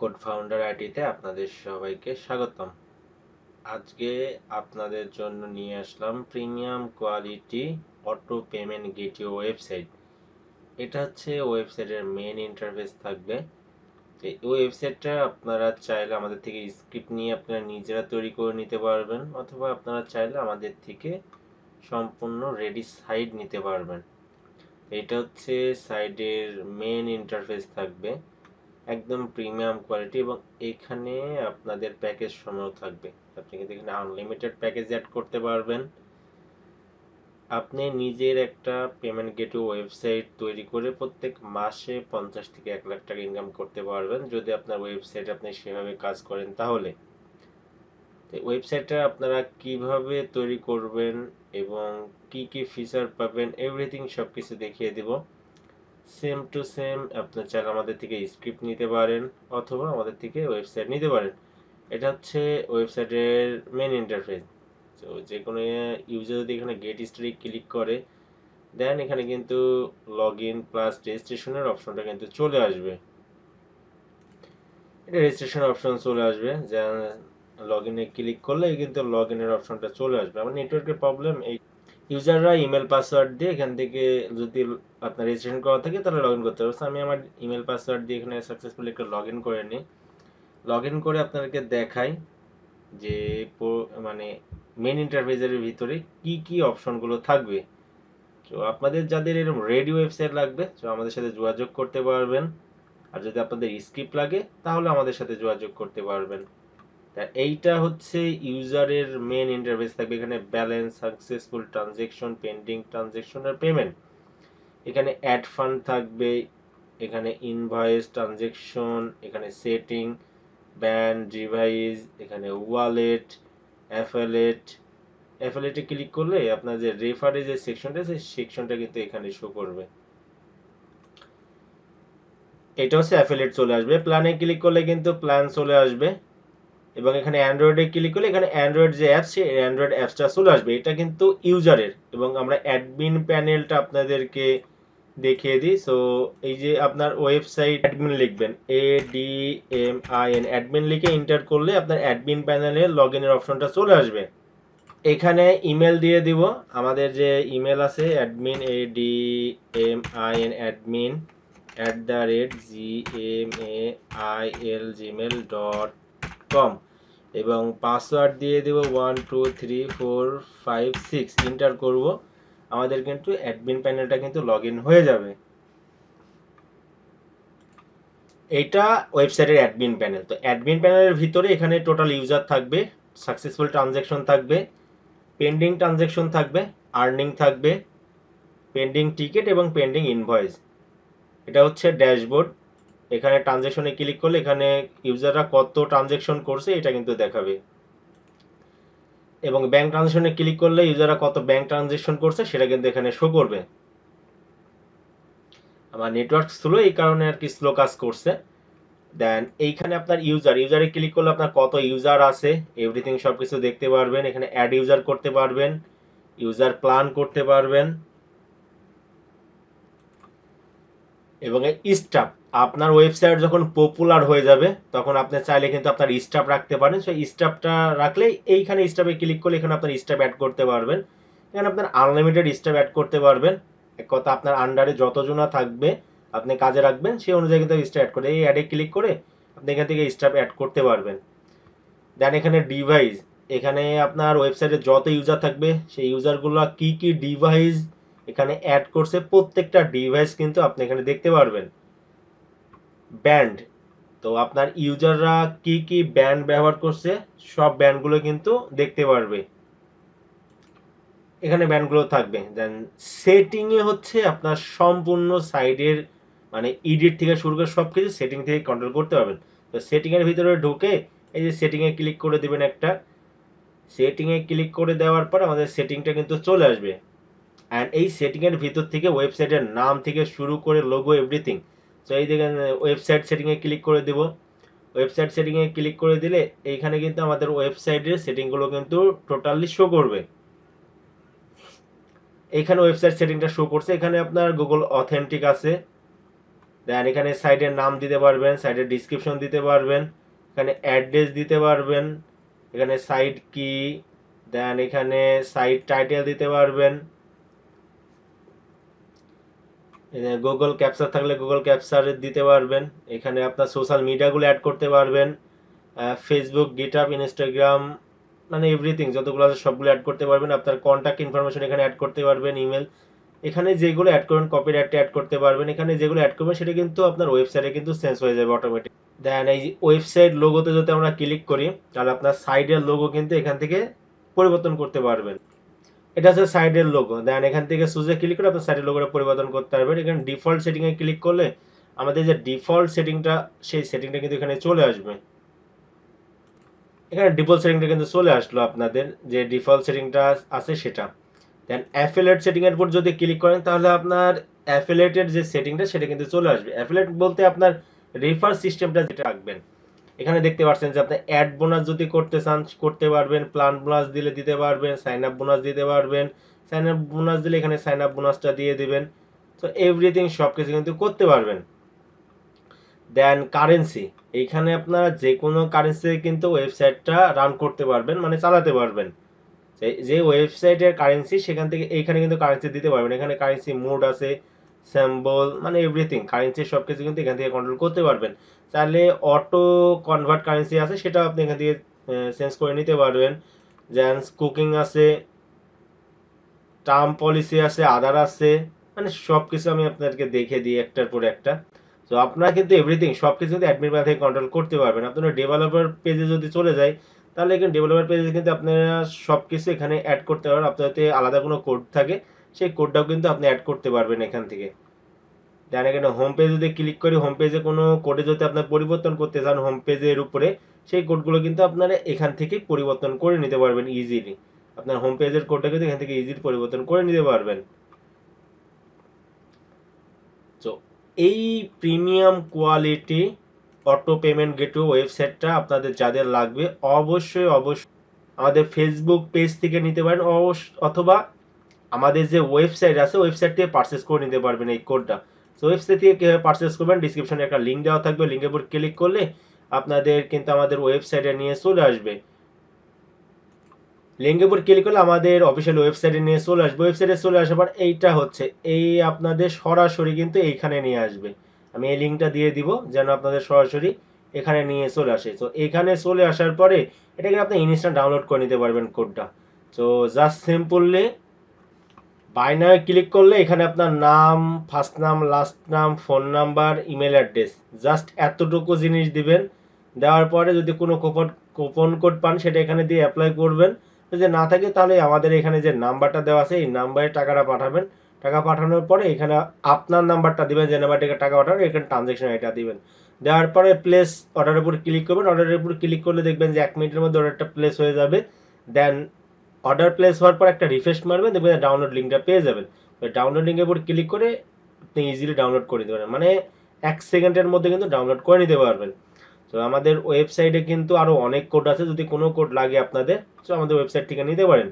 Code founder আইডিতে আপনাদের সবাইকে স্বাগতম। আজকে আপনাদের জন্য নিয়ে আসলাম premium quality auto payment gateway website এটা হচ্ছে ওয়েবসাইটের মেন ইন্টারফেস থাকবে। এই ওয়েবসাইটটা আপনারা চাইলে আমাদের থেকে স্ক্রিপ্ট নিয়ে আপনারা নিজেরা তৈরি করে নিতে পারবেন, অথবা আপনারা চাইলে আমাদের থেকে সম্পূর্ণ রেডি সাইট নিতে পারবেন। এটা হচ্ছে সাইডের মেন ইন্টারফেস থাকবে। একদম প্রিমিয়াম কোয়ালিটি এবং এখানে আপনাদের প্যাকেজ সময় থাকবে। আপনি কিন্তু এখানে আনলিমিটেড প্যাকেজ অ্যাড করতে পারবেন। আপনি নিজের একটা পেমেন্ট গেটওয়ে ওয়েবসাইট তৈরি করে প্রত্যেক মাসে পঞ্চাশ থেকে এক লাখ টাকা ইনকাম করতে পারবেন। যদি আপনার ওয়েবসাইট আপনি সেভাবে কাজ করেন তাহলে। ওয়েবসাইটটা আপনারা কীভাবে তৈরি করবেন এবং কি কি ফিচার পাবেন এভরিথিং সব কিছু দেখিয়ে দেব। সেম টু সেম আপনার চাইলে আমাদের থেকে স্ক্রিপ্ট নিতে পারেন অথবা আমাদের থেকে ওয়েবসাইট নিতে পারেন। এটা হচ্ছে ওয়েবসাইটের মেন ইন্টারফেস তো যে কোনো ইউজার যদি এখানে গেট স্টোরি ক্লিক করে দেন এখানে কিন্তু লগ ইন প্লাস রেজিস্ট্রেশনের অপশনটা কিন্তু চলে আসবে। এটা রেজিস্ট্রেশন অপশন চলে আসবে। যা লগ ইনে ক্লিক করলে কিন্তু লগ ইনের অপশনটা চলে আসবে। আমার নেটওয়ার্কের প্রবলেম এই ইউজাররা ইমেল পাসওয়ার্ড দিয়ে এখান থেকে যদি আপনার রেজিস্ট্রেশন করা থাকে, তাহলে লগ ইন করতে পারবে আমি আমার ইমেল পাসওয়ার্ড দিয়ে এখানে সাকসেসফুলি একটা লগ ইন করে নিই। লগ ইন করে আপনাদেরকে দেখাই যে মানে মেন ইন্টারফেসের ভিতরে কি কি অপশনগুলো থাকবে। তো আপনাদের যাদের এরকম রেডি ওয়েবসাইট লাগবে তো আমাদের সাথে যোগাযোগ করতে পারবেন। আর যদি আপনাদের স্ক্রিপ্ট লাগে, তাহলে আমাদের সাথে যোগাযোগ করতে পারবেন। এইটা হচ্ছে ইউজারের মেন ইন্টারফেস থাকবে। এখানে balance successful transaction pending transaction আর পেমেন্ট এখানে অ্যাড ফান্ড থাকবে, এখানে ইনভয়েস ট্রানজেকশন এখানে সেটিং ব্যান্ড ডিভাইস এখানে ওয়ালেট অ্যাফেলেট অ্যাফেলেটে ক্লিক করলে আপনার যে রেফারে যে সেকশনটা আছে সেকশনটা কিন্তু এখানে শো করবে। এটা হচ্ছে অ্যাফেলেট চলে আসবে। প্ল্যানে ক্লিক করলে কিন্তু প্ল্যান চলে আসবে। এবং এখানে অ্যান্ড্রয়েডে ক্লিক করলে এখানে অ্যান্ড্রয়েড যে অ্যাপস সেই অ্যান্ড্রয়েড অ্যাপসটা চলে আসবে। এটা কিন্তু ইউজারের এবং আমরা অ্যাডমিন প্যানেলটা আপনাদেরকে দেখিয়ে দিই। সো এই যে আপনার ওয়েবসাইট অ্যাডমিন লিখবেন A D M I N admin লিখে এন্টার করলে আপনার অ্যাডমিন প্যানেলে লগ ইনের অপশনটা চলে আসবে। এখানে ইমেল দিয়ে দিব। আমাদের যে ইমেল আছে admin A D M I N admin at the rate G M A I L gmail dot com এবং পাসওয়ার্ড দিয়ে দেব one two three four five six enter করব। আমাদের কিন্তু অ্যাডমিন প্যানেলটা কিন্তু লগ হয়ে যাবে। এটা ওয়েবসাইটের অ্যাডমিন প্যানেল তো অ্যাডমিন প্যানেলের ভিতরে এখানে টোটাল ইউজার থাকবে সাকসেসফুল ট্রানজ্যাকশন থাকবে পেন্ডিং ট্রানজ্যাকশন থাকবে আর্নিং থাকবে পেন্ডিং টিকিট এবং পেন্ডিং ইনভয়েস এটা হচ্ছে ড্যাশবোর্ড এখানে ট্রানজ্যাকশনে ক্লিক করলে এখানে ইউজাররা কত ট্রানজেকশন করছে এটা কিন্তু দেখাবে। এবং ব্যাংক ট্রানজ্যাকশনে ক্লিক করলে ইউজাররা কত ব্যাংক ট্রানজেকশন করছে সেটা কিন্তু এখানে শো করবে। আমার নেটওয়ার্ক স্লো এই কারণে আর কি স্লো কাজ করছে। দেন এইখানে আপনার ইউজার ইউজারে ক্লিক করলে আপনার কত ইউজার আছে এভরিথিং সব কিছু দেখতে পারবেন। এখানে অ্যাড ইউজার করতে পারবেন ইউজার প্ল্যান করতে পারবেন। এবং স্টাফ আপনার ওয়েবসাইট যখন পপুলার হয়ে যাবে, তখন আপনি চাইলে কিন্তু আপনার স্টাফ রাখতে পারেন। সেই স্টাফটা রাখলে এইখানে স্টাফে ক্লিক করলে এখানে আপনার স্টাফ অ্যাড করতে পারবেন। এখানে আপনার আনলিমিটেড স্টাফ অ্যাড করতে পারবেন। এক কথা আপনার আন্ডারে যতজনা থাকবে, আপনি কাজে রাখবেন, সেই অনুযায়ী কিন্তু স্টাফ অ্যাড করে, এই অ্যাডে ক্লিক করে আপনি এখান থেকে স্টাফ অ্যাড করতে পারবেন। দেন এখানে ডিভাইস এখানে আপনার ওয়েবসাইটে যত ইউজার থাকবে, সেই ইউজারগুলো কি কি ডিভাইস এখানে অ্যাড করছে, প্রত্যেকটা ডিভাইস কিন্তু আপনি এখানে দেখতে পারবেন। ব্যান্ড তো আপনার ইউজাররা কি কি ব্যান্ড ব্যবহার করছে, সব ব্যান্ডগুলো কিন্তু দেখতে পারবে। এখানে ব্যান্ডগুলো থাকবে। দেন সেটিংয়ে হচ্ছে আপনার সম্পূর্ণ সাইডের মানে ইডিট থেকে শুরু করে সব কিছু সেটিং থেকে কন্ট্রোল করতে পারবেন। তো সেটিংয়ের ভিতরে ঢুকে এই যে সেটিংয়ে ক্লিক করে দেবেন একটা। সেটিংয়ে ক্লিক করে দেওয়ার পর আমাদের সেটিংটা কিন্তু চলে আসবে। অ্যান্ড এই সেটিংয়ের ভিতর থেকে ওয়েবসাইটের নাম থেকে শুরু করে লোগো এভরিথিং তো এই দেখেন ওয়েবসাইট সেটিংয়ে ক্লিক করে দেব। ওয়েবসাইট সেটিংয়ে ক্লিক করে দিলে এইখানে কিন্তু আমাদের ওয়েবসাইটের সেটিংগুলো কিন্তু টোটালি শো করবে। এখানে ওয়েবসাইট সেটিংটা শো করছে। এখানে আপনার গুগল অথেন্টিক আছে। দেন এখানে সাইটের নাম দিতে পারবেন সাইটের ডিসক্রিপশন দিতে পারবেন, এখানে অ্যাড্রেস দিতে পারবেন, এখানে সাইট কি দেন এখানে সাইট টাইটেল দিতে পারবেন। গুগল ক্যাপচার থাকলে গুগল ক্যাপচার দিতে পারবেন। এখানে আপনার সোশ্যাল মিডিয়াগুলো অ্যাড করতে পারবেন। ফেসবুক গিটআপ ইনস্টাগ্রাম মানে এভরিথিং যতগুলো আছে সবগুলো অ্যাড করতে পারবেন। আপনার কন্ট্যাক্ট ইনফরমেশন এখানে অ্যাড করতে পারবেন ইমেল এখানে যেগুলো অ্যাড করবেন কপিরাইট অ্যাড করতে পারবেন। এখানে যেগুলো অ্যাড করবেন, সেটা কিন্তু আপনার ওয়েবসাইটে কিন্তু চেঞ্জ হয়ে যাবে অটোমেটিক দেন এই ওয়েবসাইট লোগোতে যদি আমরা ক্লিক করি, তাহলে আপনার সাইডের লোগো কিন্তু এখান থেকে পরিবর্তন করতে পারবেন। এটা হচ্ছে সাইডের লোগো দেন এখান থেকে সুজে ক্লিক করে আপনার সাইডের লোগোটা পরিবর্তন করতে পারবেন। এখানে ডিফল্ট সেটিংয়ে ক্লিক করলে আমাদের যে ডিফল্ট সেটিংটা সেই সেটিংটা কিন্তু এখানে চলে আসবে। এখানে ডিফল্ট সেটিংটা কিন্তু চলে আসলো আপনাদের, যে ডিফল্ট সেটিংটা আছে সেটা। দেন অ্যাফিলেট সেটিং এর উপর যদি ক্লিক করেন, তাহলে আপনার অ্যাফিলেটের যে সেটিংটা সেটা কিন্তু চলে আসবে। অ্যাফিলেট বলতে আপনার রেফার সিস্টেমটা যেটা রাখবেন। এখানে দেখতে পাচ্ছেন যে আপনি অ্যাড বোনাস যদি করতে চান, করতে পারবেন প্ল্যান বোনাস দিলে দিতে পারবেন সাইন আপ বোনাস দিতে পারবেন সাইন আপ বোনাস দিলে এখানে সাইন আপ বোনাসটা দিয়ে দিবেন। তো এভরিথিং সব কিছু কিন্তু করতে পারবেন। দেন কারেন্সি এইখানে আপনারা যে কোনো কারেন্সি কিন্তু ওয়েবসাইটটা রান করতে পারবেন মানে চালাতে পারবেন। যে- ওয়েবসাইটের কারেন্সি সেখান থেকে এইখানে কিন্তু কারেন্সি দিতে পারবেন। এখানে কারেন্সি মোড আছে স্যাম্বল মানে এভরিথিং কারেন্সি সব কিছু কিন্তু এখান থেকে কন্ট্রোল করতে পারবেন। তাহলে অটো কনভার্ট কারেন্সি আছে, সেটা আপনি এখান থেকে চেঞ্জ করে নিতে পারবেন। যেন কুকিং আছে টার্ম পলিসি আছে আদার আছে মানে সব কিছু আমি আপনাদেরকে দেখে দিই একটার পর একটা। তো আপনারা কিন্তু এভরিথিং সব কিছু কিন্তু অ্যাডমিন প্যানেল থেকে কন্ট্রোল করতে পারবেন। আপনারা ডেভেলপার পেজে যদি চলে যায় তাহলে এখানে ডেভেলপার পেজে কিন্তু আপনারা সব কিছু এখানে অ্যাড করতে পারবেন। আপনার যদি আলাদা কোনো কোড থাকে। সেই কোডটাও কিন্তু আপনি অ্যাড করতে পারবেন এখান থেকে। দেন এখানে হোম পেজ যদি ক্লিক করি হোম পেজে কোনো কোডে যদি আপনার পরিবর্তন করতে চান হোম পেজের উপরে, সেই কোডগুলো কিন্তু আপনারা এখান থেকে পরিবর্তন করে নিতে পারবেন ইজিলি আপনার হোম পেজের কোডটা কিন্তু এখান থেকে ইজিলি পরিবর্তন করে নিতে পারবেন। তো এই premium quality auto payment gateway ওয়েবসাইটটা আপনাদের যাদের লাগবে, অবশ্যই অবশ্যই আমাদের ফেসবুক পেজ থেকে নিতে পারেন অথবা আমাদের যে ওয়েবসাইট আছে ওয়েবসাইট থেকে পারচেস করে নিতে পারবেন এই কোডটা তো ওয়েবসাইট থেকে কীভাবে পারচেস করবেন ডিসক্রিপশনে একটা লিঙ্ক দেওয়া থাকবে। লিঙ্কের উপর ক্লিক করলে আপনাদের কিন্তু আমাদের ওয়েবসাইটে নিয়ে চলে আসবে। লিঙ্কের উপর ক্লিক করলে আমাদের অফিসিয়াল ওয়েবসাইটে নিয়ে চলে আসবে। ওয়েবসাইটে চলে আসার পর এইটা হচ্ছে, এই আপনাদের সরাসরি কিন্তু এইখানে নিয়ে আসবে। আমি এই লিঙ্কটা দিয়ে দিব, যেন আপনাদের সরাসরি এখানে নিয়ে চলে আসে। তো এখানে চলে আসার পরে এটাকে আপনি ইনস্ট্যান্ট ডাউনলোড করে নিতে পারবেন কোডটা তো জাস্ট সিম্পললি বাইনায় ক্লিক করলে এখানে আপনার নাম ফার্স্ট নাম লাস্ট নাম phone number email address just এতটুকু জিনিস দিবেন। দেওয়ার পরে যদি কোনো কোপন কুপন কোড পান, সেটা এখানে দিয়ে অ্যাপ্লাই করবেন। যদি না থাকে, তাহলে আমাদের এখানে যে নাম্বারটা দেওয়া আছে, এই নাম্বারে টাকাটা পাঠাবেন। টাকা পাঠানোর পরে এখানে আপনার নাম্বারটা দিবেন, যে নাম্বার থেকে টাকা পাঠাবেন, এখানে ট্রানজ্যাকশন এটা দিবেন। দেওয়ার পরে প্লেস অর্ডারের উপর ক্লিক করবেন। অর্ডারের উপর ক্লিক করলে দেখবেন যে এক মিনিটের মধ্যে অর্ডারটা প্লেস হয়ে যাবে। দেন অর্ডার প্লেস হওয়ার পর একটা রিফ্রেশ মারবেন, দেখবেন ডাউনলোড লিঙ্কটা পেয়ে যাবেন। ডাউনলোড লিঙ্কের উপর ক্লিক করে আপনি ইজিলি ডাউনলোড করে নিতে মানে এক সেকেন্ডের মধ্যে কিন্তু ডাউনলোড করে নিতে পারবেন। তো আমাদের ওয়েবসাইটে কিন্তু আরও অনেক কোড আছে, যদি কোনো কোড লাগে আপনাদের, তো আমাদের ওয়েবসাইট থেকে নিতে পারেন।